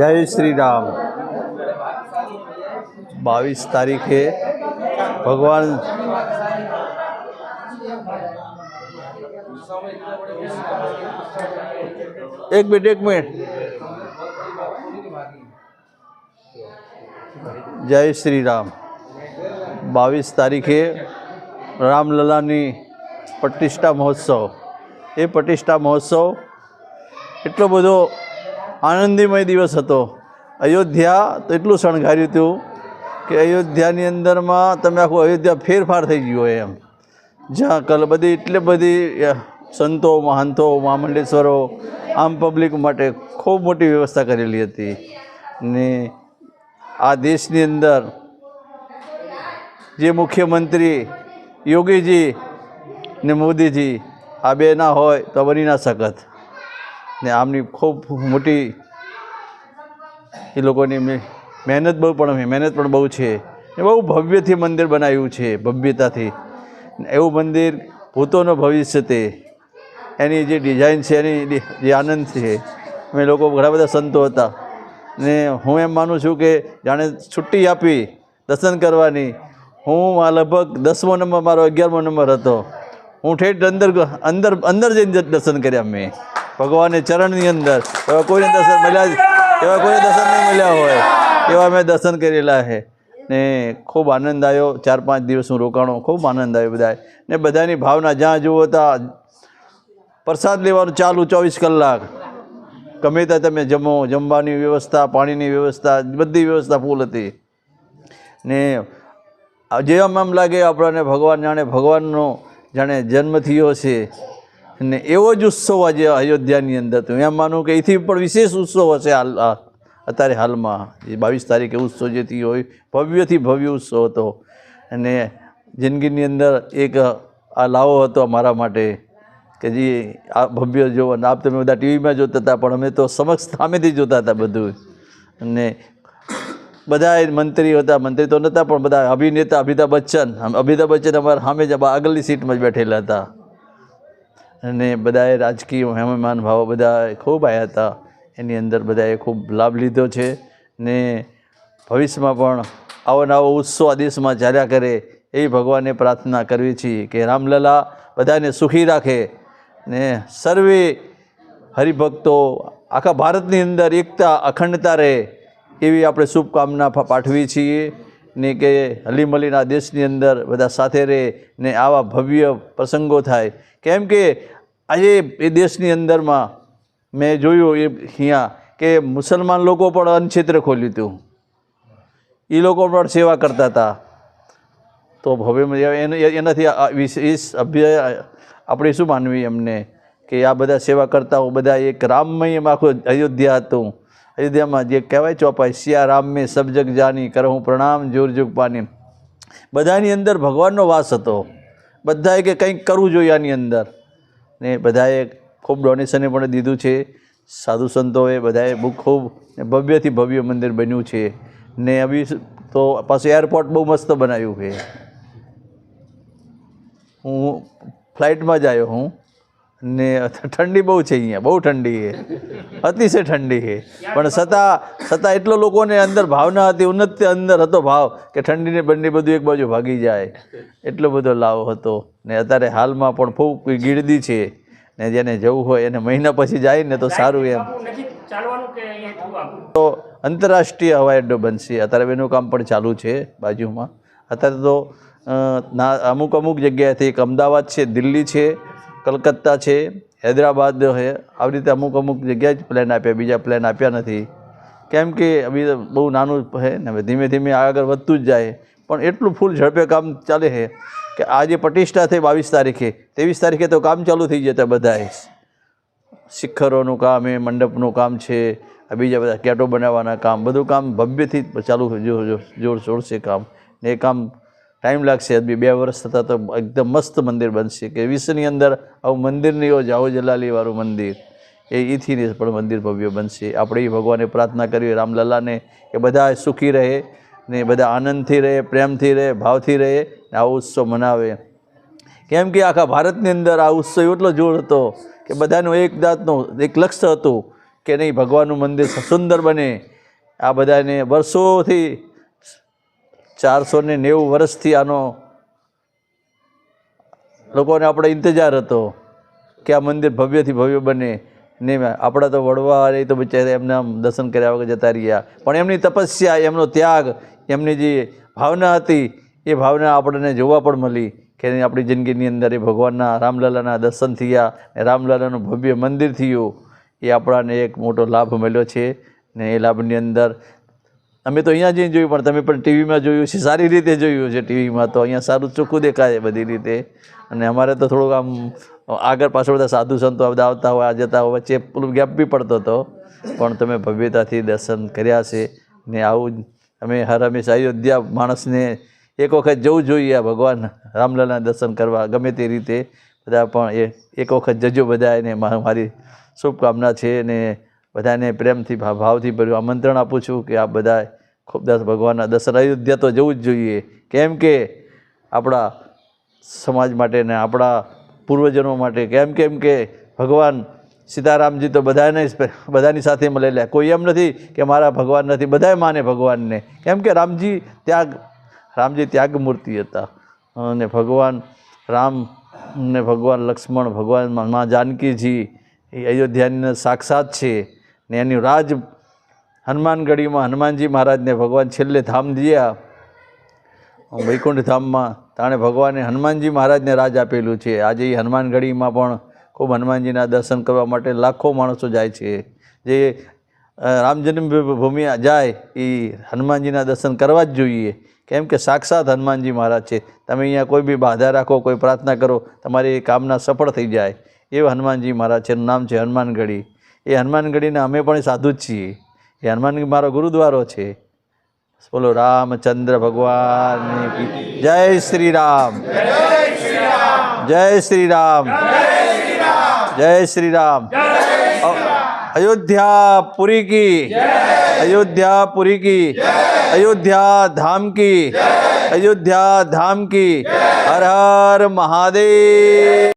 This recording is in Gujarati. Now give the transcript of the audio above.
જય શ્રી રામ બાવીસ તારીખે ભગવાન એક મિનિટ એક મિનિટ જય શ્રી રામ બાવીસ તારીખે રામલલાની પ્રતિષ્ઠા મહોત્સવ એ પ્રતિષ્ઠા મહોત્સવ એટલો બધો આનંદીમય દિવસ હતો. અયોધ્યા તો એટલું શણગાર્યું હતું કે અયોધ્યાની અંદરમાં તમે આખું અયોધ્યા ફેરફાર થઈ ગયો એમ. જ્યાં કલ બધી એટલી બધી સંતો, મહંતો, મહામંડેશ્વરો, આમ પબ્લિક માટે ખૂબ મોટી વ્યવસ્થા કરેલી હતી. ને આ દેશની અંદર જે મુખ્યમંત્રી યોગીજી ને મોદીજી, આ બે ના હોય તો બની ના શકત. ને આમની ખૂબ મોટી એ લોકોની મહેનત બહુ પણ મહેનત પણ બહુ છે. એ બહુ ભવ્યથી મંદિર બનાવ્યું છે, ભવ્યતાથી. એવું મંદિર ભૂતોનો ભવિષ્ય તે. એની જે ડિઝાઇન છે, એની જે આનંદ છે. અમે લોકો ઘણા બધા સંતો હતા. ને હું એમ માનું છું કે જાણે છુટ્ટી આપી, દર્શન કરવાની. હું આ લગભગ દસમો નંબર, મારો અગિયારમો નંબર હતો. હું ઠેઠ અંદર અંદર અંદર જઈને દર્શન કર્યા મેં. ભગવાનને ચરણની અંદર. એવા કોઈને દર્શન મળ્યા એવા કોઈને દર્શન નહીં મળ્યા હોય. એવા મેં દર્શન કરેલા છે ને ખૂબ આનંદ આવ્યો. ચાર પાંચ દિવસ હું રોકાણો, ખૂબ આનંદ આવ્યો બધાએ ને બધાની ભાવના જ્યાં જુઓ ત્યાં પ્રસાદ લેવાનું ચાલુ ચોવીસ કલાક. ગમે ત્યાં તમે જમો, જમવાની વ્યવસ્થા, પાણીની વ્યવસ્થા, બધી વ્યવસ્થા ફૂલ હતી. ને જે આમ લાગે આપણને ભગવાન જાણે ભગવાનનો જાણે જન્મ થયો છે. ને એવો જ ઉત્સવ આજે અયોધ્યાની અંદર તો એમ માનું કે એથી પણ વિશેષ ઉત્સવ હશે હાલ અત્યારે હાલમાં. એ બાવીસ તારીખે ઉત્સવ જેથી હોય, ભવ્યથી ભવ્ય ઉત્સવ હતો. અને જિંદગીની અંદર એક, આ લાવો હતો મારા માટે કે જે, આ ભવ્ય જોવો ને આપ તમે બધા ટીવીમાં જોતા હતા, પણ અમે તો સમક્ષ સામેથી જોતા હતા બધું. અને બધા મંત્રી હતા, મંત્રી તો નહોતા પણ બધા અભિનેતા અમિતાભ બચ્ચન. અમિતાભ બચ્ચન અમારા સામે જ આગળની સીટમાં જ બેઠેલા હતા. અને બધાએ રાજકીય મહેમાન ભાવો બધા ખૂબ આવ્યા હતા. એની અંદર બધાએ ખૂબ લાભ લીધો છે ને ભવિષ્યમાં પણ આવો નવો ઉત્સવ આ દેશમાં ચાલ્યા કરે એવી ભગવાનને પ્રાર્થના કરવી છીએ કે રામલલા બધાને સુખી રાખે ને સર્વે હરિભક્તો આખા ભારતની અંદર એકતા અખંડતા રહે એવી આપણે શુભકામના પાઠવી છીએ. ને કે હલીમલીના દેશની અંદર બધા સાથે રહે ને આવા ભવ્ય પ્રસંગો થાય. કેમ કે આજે એ દેશની અંદરમાં મેં જોયું એ અહીંયા કે મુસલમાન લોકો પણ અન્નક્ષેત્ર ખોલ્યું હતું. એ લોકો પણ સેવા કરતા હતા. તો હવે એને- એનાથી અભ્ય, આપણે શું માનવી એમને કે આ બધા સેવા કરતા બધા એક રામમય આખું અયોધ્યા હતું. અયોધ્યામાં જે કહેવાય ચોપાઈ સિયા રામ મેં સબજગ જાની જાની, કરહું પ્રણામ, જોર જુગ પાની. બધાની અંદર ભગવાનનો વાસ હતો. બધાએ કે કંઈક કરવું જોઈએ આની અંદર. ને બધાએ ખૂબ ડોનેશને પણ દીધું છે. સાધુ સંતોએ બધાએ બહુ ખૂબ ભવ્યથી ભવ્ય મંદિર બન્યું છે. ને અભી તો પાછું એરપોર્ટ બહુ મસ્ત બનાવ્યું છે. હું ફ્લાઇટમાં જ આવ્યો હું. ને ઠંડી બહુ છે અહીંયા બહુ ઠંડી છે. અતિશય ઠંડી છે. પણ છતાં છતાં એટલો લોકોને અંદર ભાવના હતી ઉન્નત અંદર હતો ભાવ કે ઠંડીને બંડી બધું એક બાજુ ભાગી જાય. એટલો બધો લાવો હતો. ને અત્યારે હાલમાં પણ ખૂબ ગીરદી છે. ને જેને જવું હોય એને મહિના પછી જાય ને તો સારું એમ. તો આંતરરાષ્ટ્રીય હવાઈ અડ્ડો બનશે. અત્યારે એનું કામ પણ ચાલુ છે બાજુમાં. અત્યારે તો ના અમુક અમુક જગ્યાએથી એક અમદાવાદ છે દિલ્હી છે. કલકત્તા છે, હૈદરાબાદ છે. આવી રીતે અમુક અમુક જગ્યાએ જ પ્લાન આપ્યા, બીજા પ્લાન આપ્યા નથી. કેમ કે અભી બહુ નાનું છે ને, હવે ધીમે ધીમે આગળ વધતું જ જાય. પણ એટલું ફૂલ ઝડપે કામ ચાલે છે કે આ જે પ્રતિષ્ઠા થઈ બાવીસ તારીખે, ત્રેવીસ તારીખે તો કામ ચાલુ થઈ જતા બધાએ શિખરોનું કામ એ મંડપનું કામ છે, આ બીજા બધા કેટો બનાવવાના કામ, બધું કામ ભવ્યથી ચાલુ જો, જો- જોર જોડશે કામ. ને એ કામ ટાઈમ લાગશે હજી બે વર્ષ થતાં તો એકદમ મસ્ત મંદિર બનશે કે વિશ્વની અંદર આવું મંદિર નહીં હોય જાઓ જલાલીવાળું મંદિર. એ એથી પણ મંદિર ભવ્ય બનશે. આપણે એ ભગવાને પ્રાર્થના કરીએ, રામલલ્લાને, કે બધા સુખી રહે ને બધા આનંદથી રહે, પ્રેમથી રહે, ભાવથી રહે ને આવો ઉત્સવ મનાવે. કેમ કે આખા ભારતની અંદર આ ઉત્સવ એટલો જોર હતો કે બધાનું એક દાંતનું એક લક્ષ્ય હતું કે નહીં ભગવાનનું મંદિર સુંદર બને. આ બધાને વર્ષોથી ચારસો ને નેવું વર્ષથી આનો લોકોને આપણે ઇંતજાર હતો કે આ મંદિર ભવ્યથી ભવ્ય બને. ને આપણા તો વડવા એ તો બિચારા એમને આમ દર્શન કર્યા વગર જતા રહ્યા. પણ એમની તપસ્યા, એમનો ત્યાગ, એમની જે ભાવના હતી, એ ભાવના આપણને જોવા પણ મળી કે આપણી જિંદગીની અંદર એ ભગવાનના, રામલાલાના દર્શન થયા રામલલાનું ભવ્ય મંદિર થયું. એ આપણાને એક મોટો લાભ મળ્યો છે ને એ લાભની અંદર અમે તો અહીંયા જઈને જોયું, પણ તમે પણ ટીવીમાં જોયું છે. સારી રીતે જોયું છે ટીવીમાં તો. અહીંયા સારું ચોખ્ખું દેખાય બધી રીતે. અને અમારે તો થોડુંક આમ, આગળ પાછળ બધા સાધુ સંતો બધા આવતા હોય, આ જતા હોય, વચ્ચે પેલું ગેપ બી પડતો હતો. પણ તમે ભવ્યતાથી દર્શન કર્યા છે ને આવું અમે હર હંમેશા અયોધ્યા માણસને એક વખત જવું જોઈએ આ ભગવાન રામલાલના દર્શન કરવા, ગમે તે રીતે. બધા પણ એ, એક વખત જજો બધા એને મારી શુભકામના છે અને બધાને પ્રેમથી ભાવ- ભાવથી ભર્યું આમંત્રણ આપું છું કે આપ બધા ખૂબ દસ ભગવાનના દર્શન અયોધ્યા તો જવું જ જોઈએ. કેમ કે આપણા સમાજ માટે ને આપણા પૂર્વજનો માટે કેમ કેમ કે ભગવાન સીતારામજી તો બધાને બધાની સાથે મળેલા. કોઈ એમ નથી કે મારા ભગવાન નથી બધાએ માને ભગવાનને. કેમ કે રામજી ત્યાગ રામજી ત્યાગ મૂર્તિ હતા. અને ભગવાન રામ ને ભગવાન લક્ષ્મણ, ભગવાન મા જાનકીજી એ અયોધ્યાની સાક્ષાત છે ને એની રાજ હનુમાનગઢીમાં હનુમાનજી મહારાજને ભગવાન છેલ્લે ધામ દિયા. વૈકુંઠ ધામમાં તાણે ભગવાને હનુમાનજી મહારાજને રાજ આપેલું છે. આજે એ હનુમાનગઢીમાં પણ ખૂબ હનુમાનજીના દર્શન કરવા માટે લાખો માણસો જાય છે. જે રામ જન્મભૂમિ જાય એ હનુમાનજીના દર્શન કરવા જ જોઈએ. કેમ કે સાક્ષાત હનુમાનજી મહારાજ છે. તમે અહીંયા કોઈ બી બાધા રાખો, કોઈ પ્રાર્થના કરો, તમારી કામના સફળ થઈ જાય. એવું હનુમાનજી મહારાજ છે. નામ છે હનુમાનગઢી. એ હનુમાનગઢીના અમે પણ સાધુ જ છીએ. એ હનુમાનગઢી મારો ગુરુદ્વારો છે બોલો રામચંદ્ર ભગવાનની કી જય શ્રી રામ જય શ્રી રામ જય શ્રી રામ અ- अयोध्या पुरी की अयोध्या पुरी की अयोध्या धाम की अयोध्या धाम की हर हर महादेव